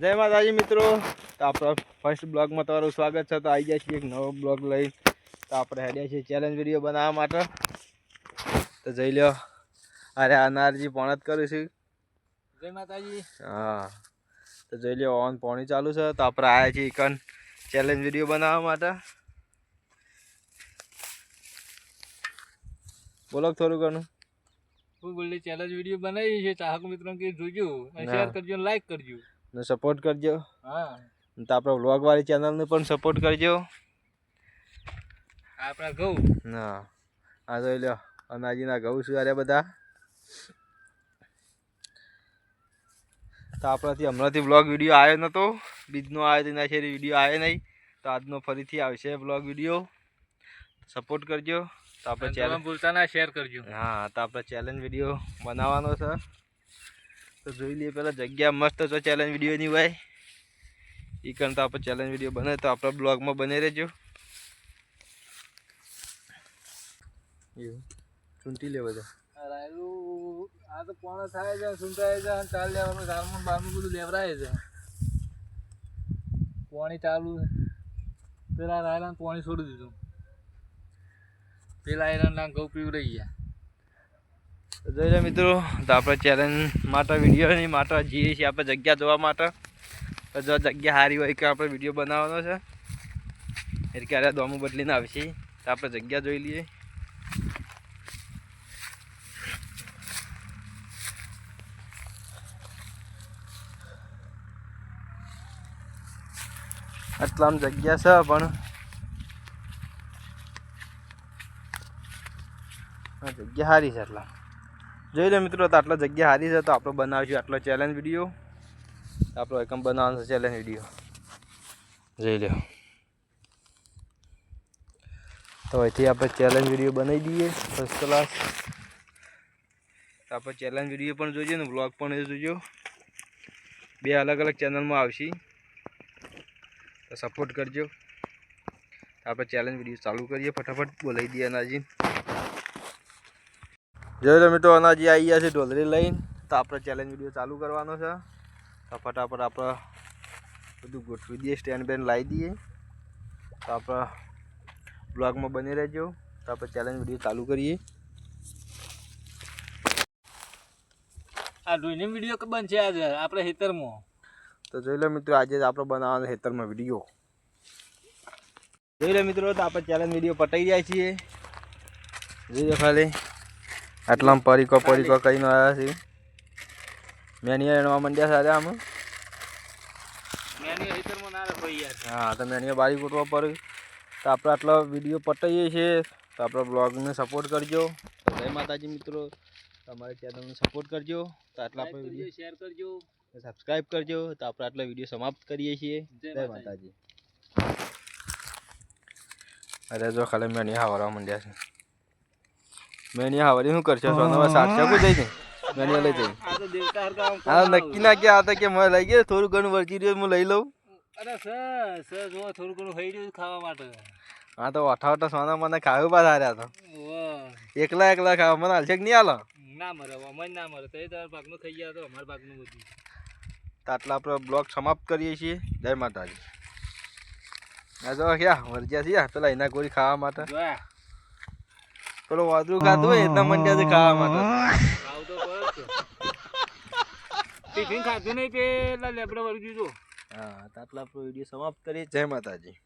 જય માતાજી મિત્રો. તો આપણા ફર્સ્ટ બ્લોગમાં તમારું સ્વાગત છે. તો આવી જાય છીએ એક નવો બ્લોગ લઈ. તો આપણે હેડ્યા છીએ ચેલેન્જ વીડિયો બનાવવા માટે. તો જઈ લ્યો. અરે અનારજી પણ જ કરું છું. જય માતાજી. હા. તો જોઈ લ્યો ઓન પોણી ચાલુ છે. તો આપણે આવ્યા છીએ કન ચેલેન્જ વીડિયો બનાવવા માટે. બોલો થોડું ઘણું. હું બોલી ચેલેન્જ વીડિયો બનાવી છે. ચાહક મિત્રો કે જોજો. શેર. કરજો લાઈક કરજો. ને સપોર્ટ કરજો. હા. તો આપણા વ્લોગવાળી ચેનલને પણ સપોર્ટ કરજો. આપણા ઘઉં. ના આ જોઈ લો અનાજીના ઘઉં શું અરે બધા. તો આપણાથી હમણાંથી બ્લોગ વીડિયો આવ્યો નહોતો બીજનો આવ્યો તેના છે વીડિયો આવ્યો નહીં. તો આજનો ફરીથી આવશે બ્લોગ વીડિયો સપોર્ટ કરજો. તો આપણે ચેલેન્જ ભૂલતા ના શેર કરજો. હા તો આપણે ચેલેન્જ વીડિયો બનાવવાનો છે. તો જોઈ લઈએ પહેલાં જગ્યા મસ્ત છે ચેલેન્જ વિડીયોની હોય. એ કરતા આપણે ચેલેન્જ વીડિયો બને તો આપણા બ્લોગમાં બને રહેજો. ચૂંટી લે બધા. આ રાયલું તો પોણા થાય છે, સુંટાય છે, અને ચાલ લેવાનું બધું લેવરાય છે. પાણી ચાલુ. પેલા રાયલાને પાણી છોડી દીધું. પેલા આયરન ઘઉં પીવડાઈ ગયા. તો જોઈ મિત્રો, તો આપણે ચેલેન્જ માટે વિડીયોની માટે જઈએ છીએ આપણે જગ્યા જોવા માટે. જો જગ્યા સારી હોય કે આપણે વીડિયો બનાવવાનો છે. એટલે ક્યારે દોમું બદલીને આવશે. તો આપણે જગ્યા જોઈ લઈએ. આટલામ જગ્યા છે પણ. જગ્યા સારી છે આટલા. જોઈ લો મિત્રો, તો આટલા જગ્યા સારી છે, તો આપણે બનાવીશું આટલો ચેલેન્જ વીડિયો આપણો એકમ બનાવવાનો છે ચેલેન્જ વીડિયો જોઈ લો. તો અહીંથી આપણે ચેલેન્જ વીડિયો બનાવી દઈએ ફર્સ્ટ ક્લાસ આપણે ચેલેન્જ વીડિયો પણ જોજો ને બ્લોગ પણ જોજો બે અલગ અલગ ચેનલમાં આવશે. તો સપોર્ટ કરજો. આપણે ચેલેન્જ વીડિયો ચાલુ કરીએ, ફટાફટ બોલાવી દઈએ અનાજી જોઈ લો મિત્રો અનાજી આવી ગયા છે ઢોલરી લઈને. તો આપણે ચેલેન્જ વીડિયો ચાલુ કરવાનો છે. તો ફટાફટ આપણે બધું ગોઠવી દઈએ સ્ટેન્ડ બેન્ડ લાવી દઈએ. તો આપણે બ્લોગમાં બની રહેજો. તો આપણે ચેલેન્જ વીડિયો ચાલુ કરીએ. આ ડોઈની વીડિયો કે બનશે આજે આપણે હેતરમાં તો જોઈ લો મિત્રો આજે આપણે બનાવવાનો હેતરમાં વીડિયો જોઈ લો મિત્રો તો આપણે ચેલેન્જ વીડિયો પટાઈ જાય છીએ. જોઈ લો ખાલી. આટલામાં પરીકો પરીકો કહીને આવ્યા છીએ. મેનિયા એણવા મંડ્યા સાથે આમ. હા તો મેનિયા બારી કૂટવા પડે. તો આપણે આટલો વીડિયો પટાઈએ છીએ. તો આપણા બ્લોગને સપોર્ટ કરજો. તો જય માતાજી મિત્રો. તમારી ચેનલને સપોર્ટ કરજો. તો આટલા આપણે વીડિયો શેર કરજો. સબસ્ક્રાઈબ કરજો. તો આપણે આટલો વીડિયો સમાપ્ત કરીએ છીએ. જય. માતાજી. અરે જો ખાલી મેની હાવરવા માંડ્યા છે. મેનિયા હાવરી શું કરશે? સોનવા સાક્ષા કો જઈને મેનિયા લઈ હા નક્કી ના કે આ તો કે મને લઈ ગયો થોડું ઘણું વર્જી રહ્યું હું લઈ લઉં. અરે સર સર જો થોડું ઘણું થઈ રહ્યું ખાવા માટે. હા તો અઠા અઠા સોના મને ખાવું પાછા હાર્યા તો. એકલા એકલા ખાવા મને હાલશે કે નહીં હાલો? ના મરે અમન ના મરે. તો તારા ભાગનું ખાઈ ગયા તો અમારા ભાગનું બધું. તો આટલા આપણે બ્લોગ સમાપ્ત કરીએ છીએ. જય માતાજી. આ જો ક્યાં વર્જ્યા છીએ? પેલા એના ગોળી ખાવા માટે. પેલો વાદળું ખાધું હોય એટલા મંડ્યા છે ખાવા માટે. ટિફિન ખાધું નહીં પેલા લેબડા વળગ્યું જો હા આટલા આપણો વીડિયો સમાપ્ત કરીએ. જય માતાજી.